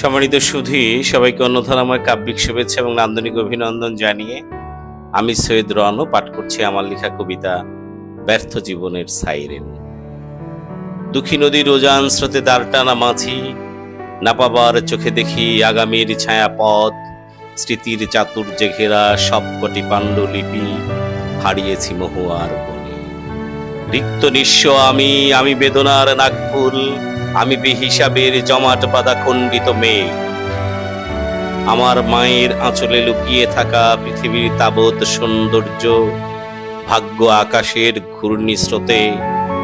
সম্মানিত সুধী, সবাইকে অন্যধারাময় কাব্যিক শুভেচ্ছা এবং নান্দনিক অভিনন্দন জানিয়ে আমি সৈয়দ রনও পাঠ করছি আমার লেখা কবিতা ব্যর্থ জীবনের সাইরেন। দুঃখী নদীর রোজান স্রোতে দাঁড়টানা মাঝি, না পাবার চোখে দেখি আগামীর ছায়া পথ, স্মৃতির চাতুর্যে ঘেরা সবকটি পাণ্ডুলিপি হারিয়েছি মহুয়ার বনে। রিক্ত নিঃস্ব আমি আমি বেদনার নাগফুল আমি বেহিসাবের জমাট বাঁধা খণ্ডিত মেয়ে। আমার মায়ের আঁচলে লুকিয়ে থাকা পৃথিবীর তাবৎ সৌন্দর্য, ভাগ্য আকাশের ঘূর্ণি স্রোতে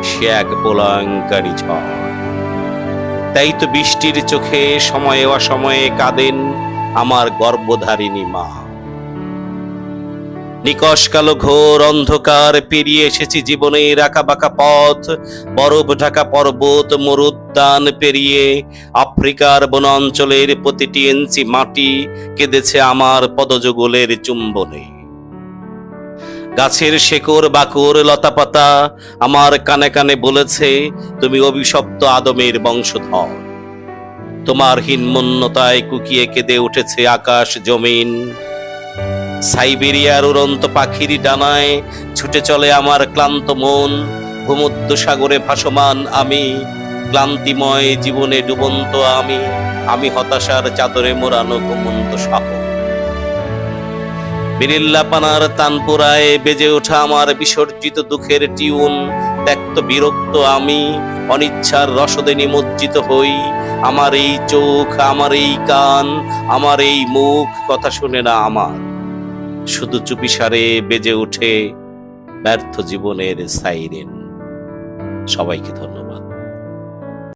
সে এক প্রলয়ঙ্কারী ঝড়। তাই তো বৃষ্টির চোখে সময়ে অসময়ে কাঁদেন আমার গর্ভধারিণী মা। নিকশ কালো ঘোর অন্ধকার পেরিয়ে এসেছি জীবনের আঁকা বাঁকা পথ। বরফ ঢাকা পর্বত, মরুদ্যান পেরিয়ে আফ্রিকার বনাঞ্চলের প্রতিটি ইঞ্চি মাটি কেঁদেছে আমার পদযুগলের চুম্বনে। গাছের শেকড়, বাকর, লতাপাতা আমার কানে কানে বলেছে, তুমি অভিশপ্ত আদমের বংশধর। তোমার হীনমন্যতায় কুকিয়ে কেঁদে উঠেছে আকাশ জমিন। সাইবেরিয়ার উড়ন্ত পাখির ডানায় ছুটে চলে আমার ক্লান্ত মন। ভূমধ্য সাগরে ভাসমান আমি, ক্লান্তিময় জীবনে ডুবন্ত আমি আমি হতাশার চাদরে মোড়ানো ঘুমন্ত সাহ বিরিল্লাপানার তানপুরায় বেজে ওঠা আমার বিসর্জিত দুঃখের টিউন ত্যক্ত বিরক্ত আমি, অনিচ্ছার রসদে নিমজ্জিত হই। আমার এই চোখ, আমার এই কান, আমার এই মুখ, কথা শুনে না আমার। শুধু চুপিসারে বেজে ওঠে ব্যর্থ জীবনের সাইরেন। সবাইকে ধন্যবাদ।